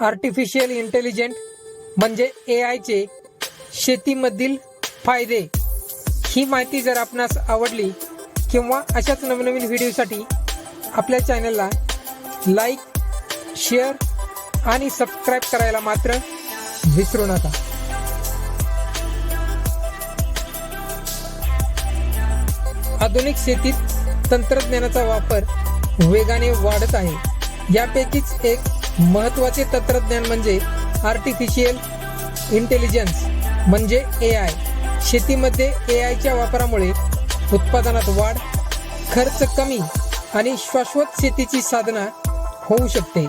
Artificial intelligent म्हणजे ए आयचे शेतीमधील फायदे. ही माहिती जर आपणास आवडली किंवा अशाच नवनवीन व्हिडिओसाठी आपल्या चॅनलला लाईक शेअर आणि सबस्क्राईब करायला मात्र विसरू नका. आधुनिक शेतीत तंत्रज्ञानाचा वापर वेगाने वाढत आहे. यापैकीच एक महत्त्वाचे तंत्रज्ञान म्हणजे आर्टिफिशियल इंटेलिजन्स म्हणजे ए आय शेतीमध्ये ए आयच्या वापरामुळे उत्पादनात वाढ खर्च कमी आणि शाश्वत शेतीची साधना होऊ शकते.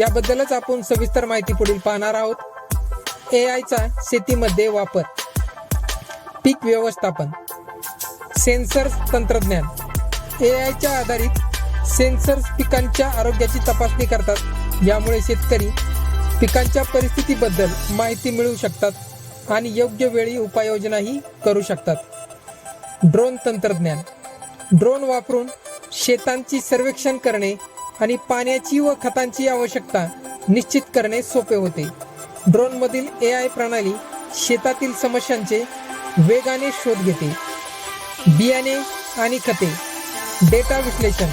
याबद्दलच आपण सविस्तर माहिती पुढील पाहणार आहोत. ए आयचा शेतीमध्ये वापर. पीक व्यवस्थापन. सेन्सर्स तंत्रज्ञान. ए आयच्या आधारित सेन्सर्स पिकांच्या आरोग्याची तपासणी करतात. यामुळे शेतकरी पिकांच्या परिस्थितीबद्दल माहिती मिळवू शकतात आणि योग्य वेळी उपाययोजनाही करू शकतात. ड्रोन तंत्रज्ञान. ड्रोन वापरून शेतांची सर्वेक्षण करणे आणि पाण्याची व खतांची आवश्यकता निश्चित करणे सोपे होते. ड्रोनमधील ए आय प्रणाली शेतातील समस्यांचे वेगाने शोध घेते. बियाणे आणि खते. डेटा विश्लेषण.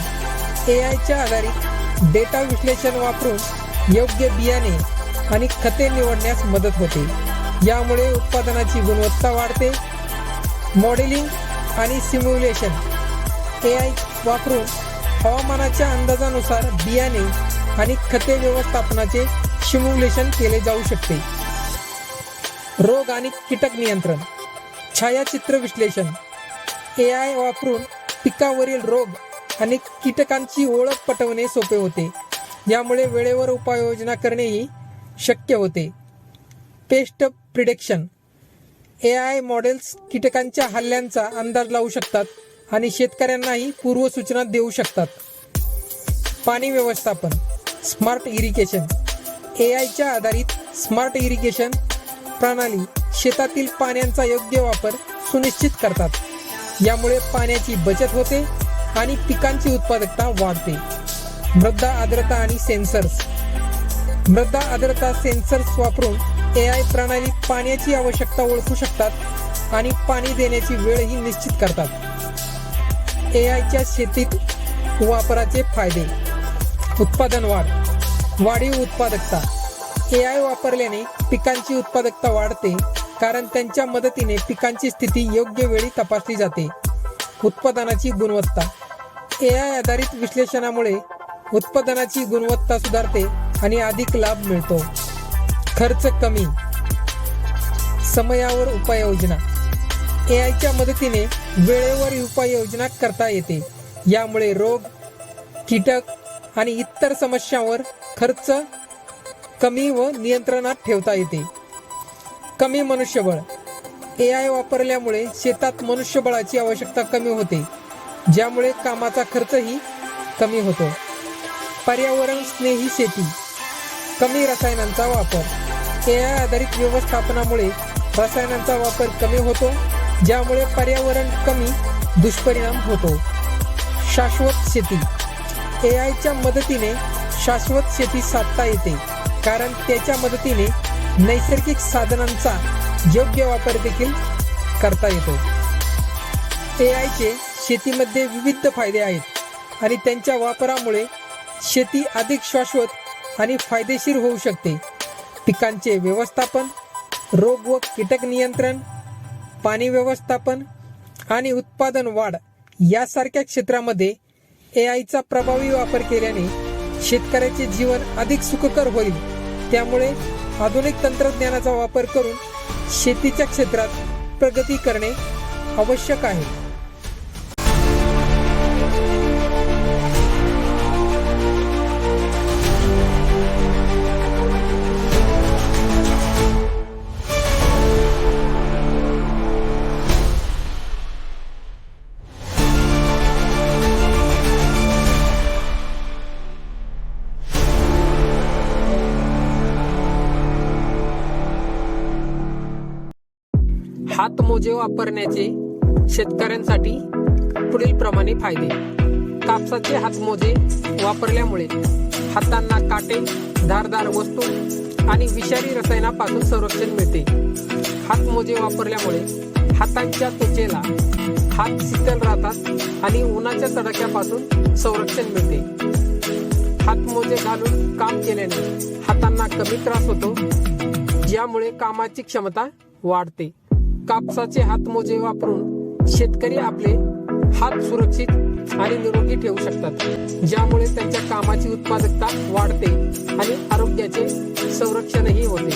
ए आयच्या आधारित डेटा विश्लेषण वापरून योग्य बियाणे आणि खते निवडण्यास मदत होते. यामुळे उत्पादनाची गुणवत्ता वाढते. मॉडेलिंग आणि सिम्युलेशन ए आय वापरून हवामानाच्या अंदाजानुसार बियाणे आणि खते व्यवस्थापनाचे सिम्युलेशन केले जाऊ शकते. रोग आणि कीटक नियंत्रण छायाचित्र विश्लेषण ए आय वापरून पिकावरील रोग आणि कीटकांची ओळख पटवणे सोपे होते. यामुळे वेळेवर उपाययोजना करणेही शक्य होते. Pest prediction. A I models कीटकांच्या हल्ल्यांचा अंदाज लावू शकतात आणि शेतकऱ्यांनाही पूर्वसूचना देऊ शकतात. पाणी व्यवस्थापन. Smart irrigation. ए आयच्या आधारित स्मार्ट इरिगेशन प्रणाली शेतातील पाण्याचा योग्य वापर सुनिश्चित करतात. यामुळे पाण्याची बचत होते आणि पिकांची उत्पादकता वाढते. मृदा आर्द्रता आणि सेन्सर्स. मृदा आर्द्रता सेन्सर्स वापरून ए आय प्रणाली पाण्याची आवश्यकता ओळखू शकतात आणि पाणी देण्याची वेळही निश्चित करतात. ए आयच्या शेतीत वापराचे फायदे. उत्पादन वाढ. वाढीव उत्पादकता. ए आय वापरल्याने पिकांची उत्पादकता वाढते कारण त्यांच्या मदतीने पिकांची स्थिती योग्य वेळी तपासली जाते. उत्पादनाची गुणवत्ता. ए आय आधारित विश्लेषणामुळे उत्पादनाची गुणवत्ता सुधारते आणि अधिक लाभ मिळतो. खर्च कमी. समयावर उपाययोजना. ए आयच्या मदतीने वेळेवर उपाययोजना करता येते. यामुळे रोग कीटक आणि इतर समस्यांवर खर्च कमी व नियंत्रणात ठेवता येते. कमी मनुष्यबळ. ए आय वापरल्यामुळे शेतात मनुष्यबळाची आवश्यकता कमी होते. ज्यामुळे कामाचा खर्चही कमी होतो. पर्यावरण स्नेही शेती कमी रसायनांचा वापर. ए आय आधारित व्यवस्थापनामुळे रसायनांचा वापर कमी होतो ज्यामुळे पर्यावरण कमी दुष्परिणाम होतो. शाश्वत शेती. ए आयच्या मदतीने शाश्वत शेती साधता येते कारण त्याच्या मदतीने नैसर्गिक साधनांचा योग्य वापर देखील करता येतो. ए आयचे शेतीमध्ये विविध फायदे आहेत आणि त्यांच्या वापरामुळे शेती अधिक शाश्वत आणि फायदेशीर होऊ शकते. पिकांचे व्यवस्थापन रोग व कीटक नियंत्रण पाणी व्यवस्थापन आणि उत्पादन वाढ यासारख्या क्षेत्रामध्ये ए आयचा प्रभावी वापर केल्याने शेतकऱ्याचे जीवन अधिक सुखकर होईल. त्यामुळे आधुनिक तंत्रज्ञानाचा वापर करून शेतीच्या क्षेत्रात प्रगती करणे आवश्यक आहे. हातमोजे वापरण्याचे शेतकऱ्यांसाठी पुढील प्रमाणे फायदे. कापसाचे हातमोजे वापरल्यामुळे हातांना काटे धारदार वस्तू आणि विषारी रसायनापासून संरक्षण मिळते. हातमोजे वापरल्यामुळे हातांच्या त्वचेला हात शीतल राहतात आणि उन्हाच्या तडाख्यापासून संरक्षण मिळते. हातमोजे घालून काम केल्याने हातांना कमी त्रास होतो ज्यामुळे कामाची क्षमता वाढते. कापसाचे हातमोजे वापरून शेतकरी आपले हात सुरक्षित आणि निरोगी ठेवू शकतात. ज्यामुळे त्यांच्या कामाची उत्पादकता वाढते आणि आरोग्याचे संरक्षणही होते.